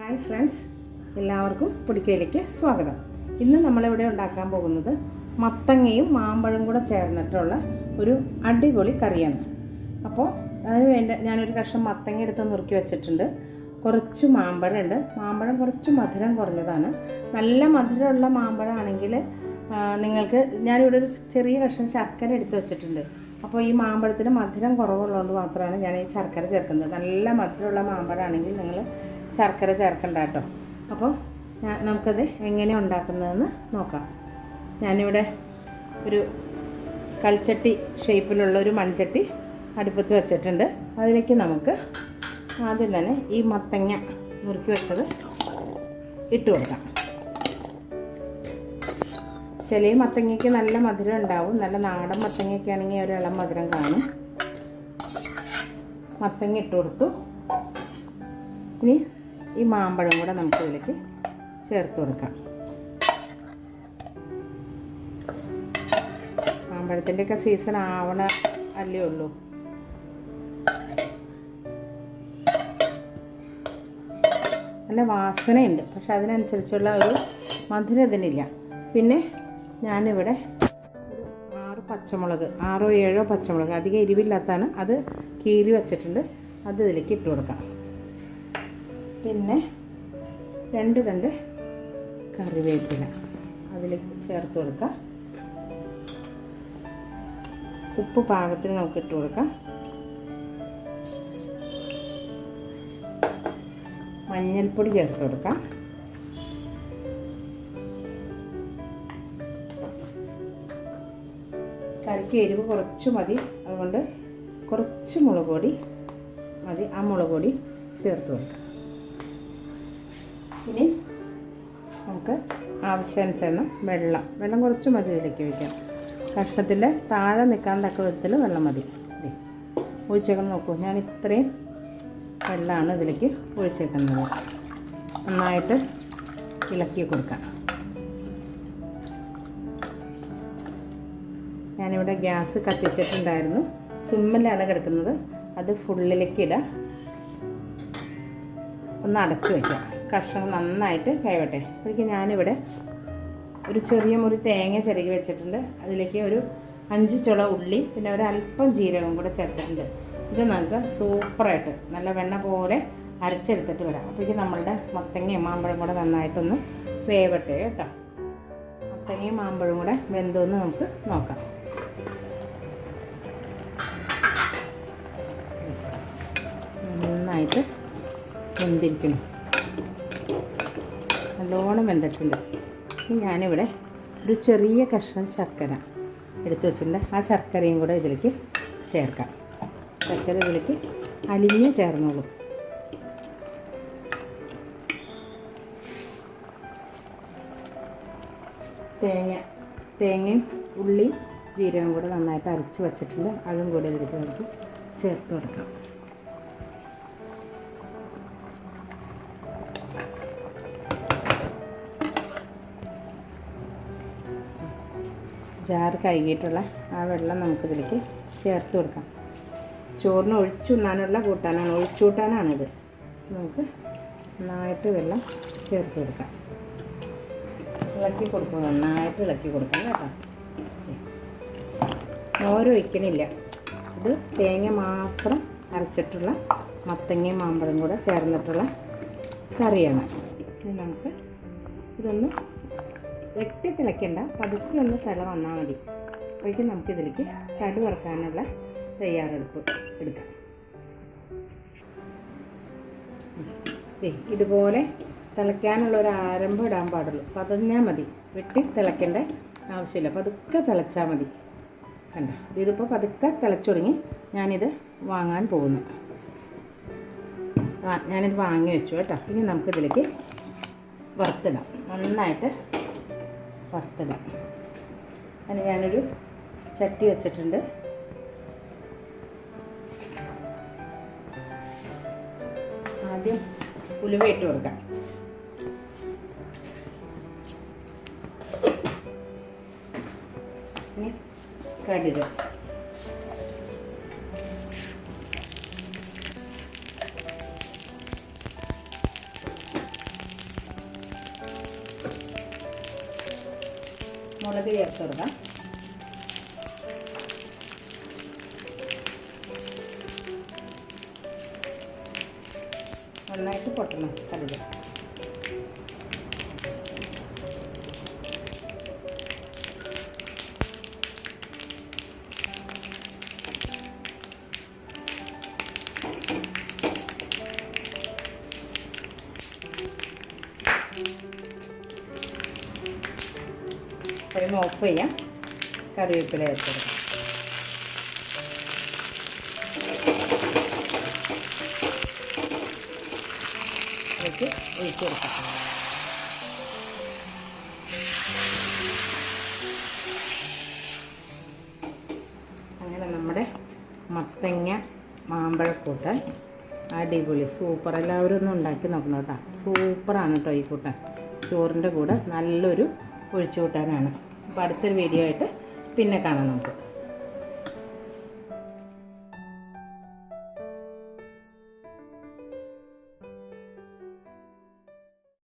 Hi friends എല്ലാവർക്കും പൊടിക്കയിലേക്ക് സ്വാഗതം. ഇന്ന് നമ്മളിവിടെ ഉണ്ടാക്കാൻ പോകുന്നത് മത്തങ്ങയും മാമ്പഴം കൂടെ ചേർന്നിട്ടുള്ള ഒരു അടിപൊളി കറിയാണ്. അപ്പോൾ അതിന് വേണ്ട ഞാനൊരു കഷ്ണം മത്തങ്ങ എടുത്ത് നുറുക്കി വെച്ചിട്ടുണ്ട്. കുറച്ച് മാമ്പഴമുണ്ട്. മാമ്പഴം കുറച്ച് മധുരം കുറഞ്ഞതാണ്. നല്ല മധുരമുള്ള മാമ്പഴമാണെങ്കിൽ നിങ്ങൾക്ക് ഞാനിവിടെ ഒരു ചെറിയ കഷ്ണം ശർക്കര എടുത്ത് വെച്ചിട്ടുണ്ട്. അപ്പോൾ ഈ മാമ്പഴത്തിന് മധുരം കുറവുള്ളതുകൊണ്ട് മാത്രമാണ് ഞാൻ ഈ ശർക്കര ചേർക്കുന്നത്. നല്ല മധുരമുള്ള മാമ്പഴമാണെങ്കിൽ നിങ്ങൾ ശർക്കര ചേർക്കണ്ട കേട്ടോ അപ്പോൾ ഞാൻ നമുക്കത് എങ്ങനെ ഉണ്ടാക്കുന്നതെന്ന് നോക്കാം. ഞാനിവിടെ ഒരു കൽച്ചട്ടി ഷേപ്പിലുള്ള ഒരു മൺചട്ടി അടുപ്പത്ത് വെച്ചിട്ടുണ്ട്. അതിലേക്ക് നമുക്ക് ആദ്യം തന്നെ ഈ മത്തങ്ങ നുറുക്കി വെച്ചത് ഇട്ട് കൊടുക്കാം. ചില മത്തങ്ങയ്ക്ക് നല്ല മധുരം ഉണ്ടാവും. നല്ല നാടൻ മത്തങ്ങയൊക്കെ ആണെങ്കിൽ ഒരു ഇളം മധുരം കാണും. മത്തങ്ങ ഇട്ട് കൊടുത്തു. ഇനി ഈ മാമ്പഴം കൂടെ നമുക്ക് ഇതിലേക്ക് ചേർത്ത് കൊടുക്കാം. മാമ്പഴത്തിന്റെയൊക്കെ സീസൺ ആവണ അല്ലേ ഉള്ളൂ. നല്ല വാസനയുണ്ട്. പക്ഷെ അതിനനുസരിച്ചുള്ള ഒരു മധുരം ഇതിനില്ല. പിന്നെ ഞാനിവിടെ ആറ് പച്ചമുളക് ആറോ ഏഴോ പച്ചമുളക് അധികം എരിവില്ലാത്തതാണ്. അത് കീറി വെച്ചിട്ടുണ്ട്. അത് ഇതിലേക്ക് ഇട്ട് കൊടുക്കാം പിന്നെ രണ്ട് തണ്ട് കറിവേപ്പില അതിലേക്ക് ചേർത്ത് കൊടുക്കാം. ഉപ്പ് പാകത്തിന് നമുക്ക് ഇട്ട് കൊടുക്കാം. മഞ്ഞൾപ്പൊടി ചേർത്ത് കൊടുക്കാം. കറിക്ക് എരിവ് കുറച്ച് മതി. അതുകൊണ്ട് കുറച്ച് മുളക് പൊടി മതി. ആ മുളക് പൊടി ചേർത്ത് കൊടുക്കാം. ഇനി നമുക്ക് ആവശ്യാനുസരണം വെള്ളം. വെള്ളം കുറച്ച് മതി ഇതിലേക്ക് വയ്ക്കാം കഷ്ണത്തിന്റെ താഴെ നിൽക്കാൻ തക്ക വിധത്തിൽ വെള്ളം മതി. ഒഴിച്ചേക്കണം നോക്കൂ. ഞാൻ ഇത്രയും വെള്ളമാണ് ഇതിലേക്ക് ഒഴിച്ചേക്കുന്നത്. നന്നായിട്ട് ഇളക്കി കൊടുക്കാം. ഞാനിവിടെ ഗ്യാസ് കത്തിച്ചിട്ടുണ്ടായിരുന്നു. സിമ്മിലാണ് കിടക്കുന്നത്. അത് ഫുള്ളിലേക്ക് ഇടാം. ഒന്ന് അടച്ചു വയ്ക്കാം. കഷ്ണം നന്നായിട്ട് കൈവട്ടെ അപ്പോഴേക്ക് ഞാനിവിടെ ഒരു ചെറിയ മുറി തേങ്ങ ചിരകി വെച്ചിട്ടുണ്ട്. അതിലേക്ക് ഒരു അഞ്ച് ചുള ഉള്ളി പിന്നെ ഒരു അല്പം ജീരകം കൂടെ ചേർത്തിട്ടുണ്ട്. ഇത് നമുക്ക് സൂപ്പറായിട്ട് നല്ല വെണ്ണ പോലെ അരച്ചെടുത്തിട്ട് വരാം. അപ്പോഴേക്ക് നമ്മളുടെ മത്തങ്ങയും മാമ്പഴം കൂടെ നന്നായിട്ടൊന്ന് വേവട്ടെ കേട്ടോ. മത്തങ്ങയും മാമ്പഴം കൂടെ വെന്തോന്ന് നമുക്ക് നോക്കാം. നന്നായിട്ട് വെന്തിരിക്കണം നല്ലോണം വെന്തിട്ടുണ്ട്. ഞാനിവിടെ ഒരു ചെറിയ കഷ്ണം ശർക്കര എടുത്തു വെച്ചിട്ടുണ്ട്. ആ ശർക്കരയും കൂടെ ഇതിലേക്ക് ചേർക്കാം. ശർക്കര ഇതിലേക്ക് അലിഞ്ഞ് ചേർന്നോളൂ. തേങ്ങ തേങ്ങയും ഉള്ളി ജീരകം കൂടെ നന്നായിട്ട് അരച്ച് വെച്ചിട്ടുണ്ട്. അതും കൂടെ ഇതിലേക്ക് നമുക്ക് ചേർത്ത് കൊടുക്കാം. ജാർ കഴുകിയിട്ടുള്ള ആ വെള്ളം നമുക്കിതിലേക്ക് ചേർത്ത് കൊടുക്കാം. ചോറിന് ഒഴിച്ചുണ്ണാനുള്ള കൂട്ടാനാണ് ഒഴിച്ചുകൂട്ടാനാണിത് നമുക്ക് നന്നായിട്ട് വെള്ളം ചേർത്ത് കൊടുക്കാം. ഇളക്കി കൊടുക്കുക നന്നായിട്ട് ഇളക്കി കൊടുക്കാം കേട്ടോ. മോരൊഴിക്കണില്ല ഇത് തേങ്ങ മാത്രം അരച്ചിട്ടുള്ള മത്തങ്ങയും മാമ്പഴം കൂടെ ചേർന്നിട്ടുള്ള കറിയാണ്. നമുക്ക് ഇതൊന്ന് വെട്ടി തിളയ്ക്കണ്ട. പതുക്കെ ഒന്ന് തിള വന്നാൽ മതി. അപ്പോഴേക്കും നമുക്കിതിലേക്ക് കടു വറക്കാനുള്ള തയ്യാറെടുപ്പ് എടുക്കാം. ഇതുപോലെ തിളയ്ക്കാനുള്ള ഒരു ആരംഭം ഇടാൻ പാടുള്ളൂ. പതഞ്ഞാൽ മതി. വെട്ടി തിളയ്ക്കേണ്ട ആവശ്യമില്ല. പതുക്കെ തിളച്ചാൽ മതി. കണ്ട? ഇതിപ്പോൾ പതുക്കെ തിളച്ചു തുടങ്ങി ഞാനിത് വാങ്ങാൻ പോകുന്നു. ഞാനിത് വാങ്ങി വെച്ചു കേട്ടോ. ഇനി നമുക്കിതിലേക്ക് വറുത്തിടാം. നന്നായിട്ട് വറുത്തിടാം അതിന് ഞാനൊരു ചട്ടി വെച്ചിട്ടുണ്ട്. ആദ്യം ഉലുവ ഇട്ട് കൊടുക്കാം. ഇനി കടുക് ചേർത്ത് കൊടുക്കാം. നന്നായിട്ട് പൊട്ടണം കടുക്. ഫ്ലെയിം ഓഫ് ചെയ്യാം. കറിവേപ്പില ചേർത്തെടുക്കാം ഇതിലേക്ക് ഒഴിച്ചു കൊടുക്കാം. അങ്ങനെ നമ്മുടെ മത്തങ്ങ മാമ്പഴക്കൂട്ടൻ അടിപൊളി സൂപ്പർ. എല്ലാവരും ഒന്ന് ഉണ്ടാക്കി നോക്കണം കേട്ടോ. സൂപ്പറാണ് കേട്ടോ ഈ കൂട്ടൻ ചോറിന്റെ കൂടെ നല്ലൊരു ഒഴിച്ചു കൂട്ടാനാണ് അപ്പോൾ അടുത്തൊരു വീഡിയോ ആയിട്ട് പിന്നെ കാണാം നമുക്ക്.